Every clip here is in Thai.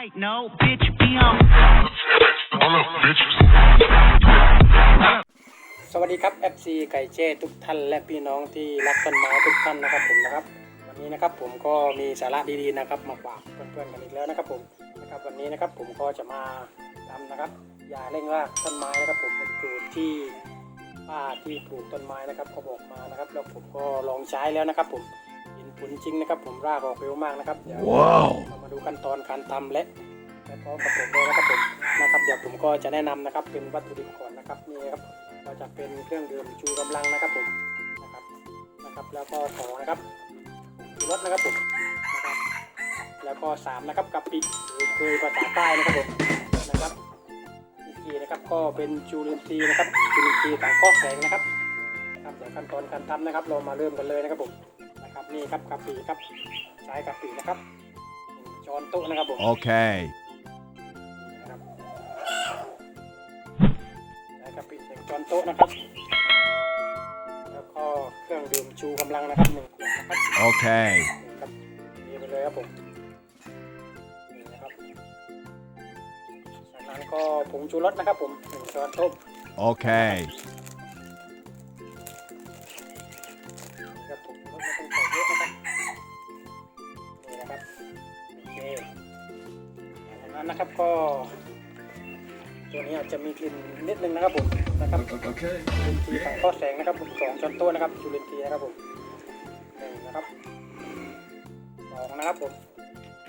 right, no, bitch, be on. Hold up, bitch. สวัสดีครับ FC ไก่เจ้ทุกท่านและพี่น้องที่รักต้นไม้ทุกท่านนะครับผมนะครับ วันนี้นะครับผมก็มีสาระดีๆนะครับมาฝากเพื่อนๆกันอีกแล้วนะครับผมนะครับวันนี้นะครับผมก็จะมาทำนะครับยาเร่งรากต้นไม้นะครับผมเป็นสูตรที่ป้าที่ปลูกต้นไม้นะครับเขาบอกมานะครับแล้วผมก็ลองใช้แล้วนะครับผม เห็นผลจริงนะครับ ผมรากออกเร็วมากนะครับเดี๋ยวว้าวเรามาดูขั้นตอนการทำและและพร้อมกับผมเลยนะครับผมนะครับเดี๋ยวผมก็จะแนะนำนะครับ เป็นวัตถุดิบก่อนนะครับนี่ครับก็จะเป็นเครื่องดื่มชูกำลังนะครับผมนะครับนะครับ แล้วก็สองนะครับชูรสนะครับผมนะครับ แล้วก็สามนะครับกะปิหรือเคยภาษาใต้นะครับผมนะครับอีกทีนะครับก็เป็นจูรินทรีย์นะครับจูรินทรีย์ต่างข้อแสงนะครับนะครับเดี๋ยวขั้นตอนการทำนะครับ เรามาเริ่มกันเลยนะครับผมนะ ครับนี่ครับกะปิครับใช้กะปินะครับหนึ่งช้อนโต๊ะนะครับผม Okay. นะครับใช้กะปิหนึ่งช้อนโต๊ะนะครับ แล้วก็เครื่องดื่มชูกำลังนะครับหนึ่งขวดนะครับ Okay. นี่ครับนี่ไปเลยครับผมนี่นะครับจากนั้นก็ผงชูรสนะครับผมหนึ่งช้อนโต๊ะ Okay. งชูรสไม่ต้องใส่เยอะนะครับนี่นะครับโอเคจากนั้นนะครับก็ ตัวนี้อาจจะมีกลิ่นนิดนึงนะครับผมนะครับ Okay. จุลินทรีย์สังเคราะห์แสงนะครับผมสองช้อนโต๊ะนะครับจุลินทรีย์นะครับผมหนึ่งนะครับสองนะครับผม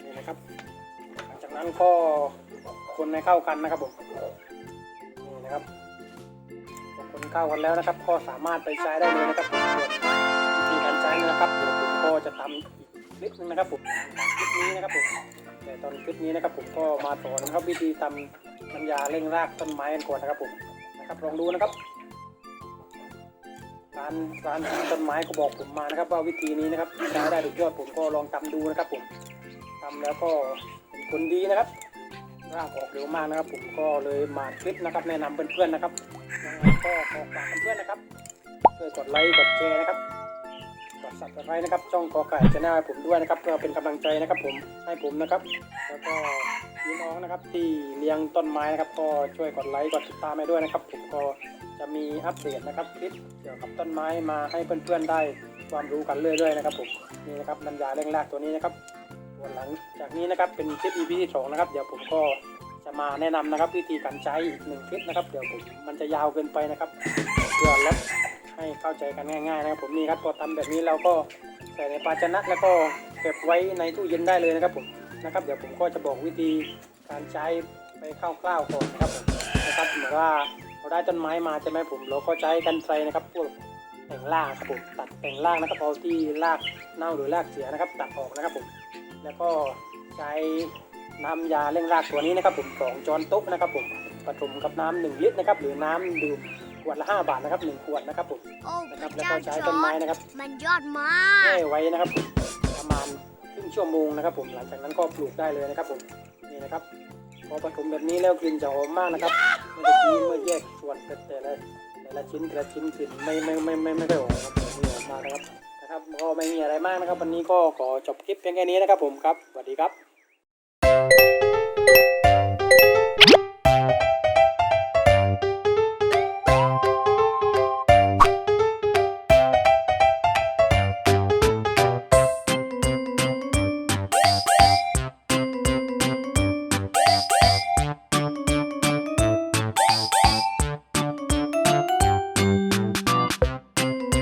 นี่นะครับ หลังจากนั้นก็คนให้เข้ากันนะครับผมนี่นะครับพอคนเข้ากันแล้วนะครับ ก็สามารถไปใช้ได้เลยนะครับ ส่วนวิธีการใช้นะครับเดี๋ยวผมก็จะทำอีกคลิปนึงนะครับผมคลิปนี้นะครับผมแต่ตอนคลิปนี้นะครับผมก็มาสอนนะครับวิธีทำน้ำยาเร่งรากต้นไม้กันก่อนนะครับผมนะครับลองดูนะครับร้านร้านต้นไม้ก็บอกผมมานะครับ ว่าวิธีนี้นะครับใช้ได้สุดยอดผมก็ลองทำดูนะครับผมทำแล้วก็เป็นผลดีนะครับรากออกเร็วมากนะครับ ผมก็เลยมาคลิปนะครับ แนะนำเพื่อนๆนะครับยังไงก็ขอฝากเพื่อนๆนะครับช่วยกดไลค์กดแชร์นะครับ กดซับสไครต์นะครับช่องกอไก่จะแนะผมด้วยนะครับเพื่อเป็นกำลังใจนะครับ ผมให้ผมนะครับ แล้วก็พี่น้องนะครับที่เลี้ยงต้นไม้นะครับ ก็ช่วยกดไลค์กดติดตามให้ด้วยนะครับ ผมก็จะมีอัปเดตนะครับคลิปเกี่ยวกับต้นไม้มาให้เพื่อนๆได้ความรู้กันเรื่อยๆนะครับผมนี่นะครับน้ำยาเร่งรากตัวนี้นะครับส่วนหลังจากนี้นะครับเป็นคลิป EP ที่สองนะครับเดี๋ยวผมก็จะมาแนะนำนะครับวิธีการใช้อีกหนึ่งคลิปนะครับ เดี๋ยวผมมันจะยาวเกินไปนะครับเพื่อลด ให้เข้าใจกันง่ายๆนะครับผมนี่ครับพอทำแบบนี้เราก็ใส่ในภาชนะแล้วก็เก็บไว้ในตู้เย็นได้เลยนะครับผมนะครับเดี๋ยวผมก็จะบอกวิธีการใช้ไปคร่าวๆก่อนนะครับผมนะครับเหมือนว่าเราได้ต้นไม้มาใช่ไหมผมเราก็ใช้กันไฟนะครับพวกแต่งรากครับผมตัดแต่งรากนะครับเอาที่รากเน่าหรือรากเสียนะครับ ตัดออกนะครับผมแล้วก็ใช้น้ำยาเร่งรากตัวนี้นะครับ ผมสองช้อนโต๊ะนะครับผมผสมกับน้ำหนึ่งลิตรนะครับหรือน้ำดื่ม ขวดละห้าบาทนะครับหนึ่งขวดนะครับผมโอ้พนะครัระบแล้วเจ้าก็ใช้จต้อนไม้ร์ดนะครับมันยอดมาแช่กไว้นะครับผมประมาณครึ่งชั่วโมงนะครับ ผมหลังจากนั้นก็ปลูกได้เลยนะครับผมนี่นะครับพอผสมแบบนี้แล้วกลิ่นจะหอมมากนะครับเมื่อกี้เมื่อแยกส่วนแต่ละแต่ละชิ้นแต่ละชิ้นกลิ่นไม่ไม่ไม่ไม่ไม่ค่อยหอมครับผมนี่หอมมากนะครับนะครับก็ไม่มีอะไรมากนะครับ วันนี้ก็ขอจบคลิปเพียงแค่นี้นะครับผมครับสวัสดีครับ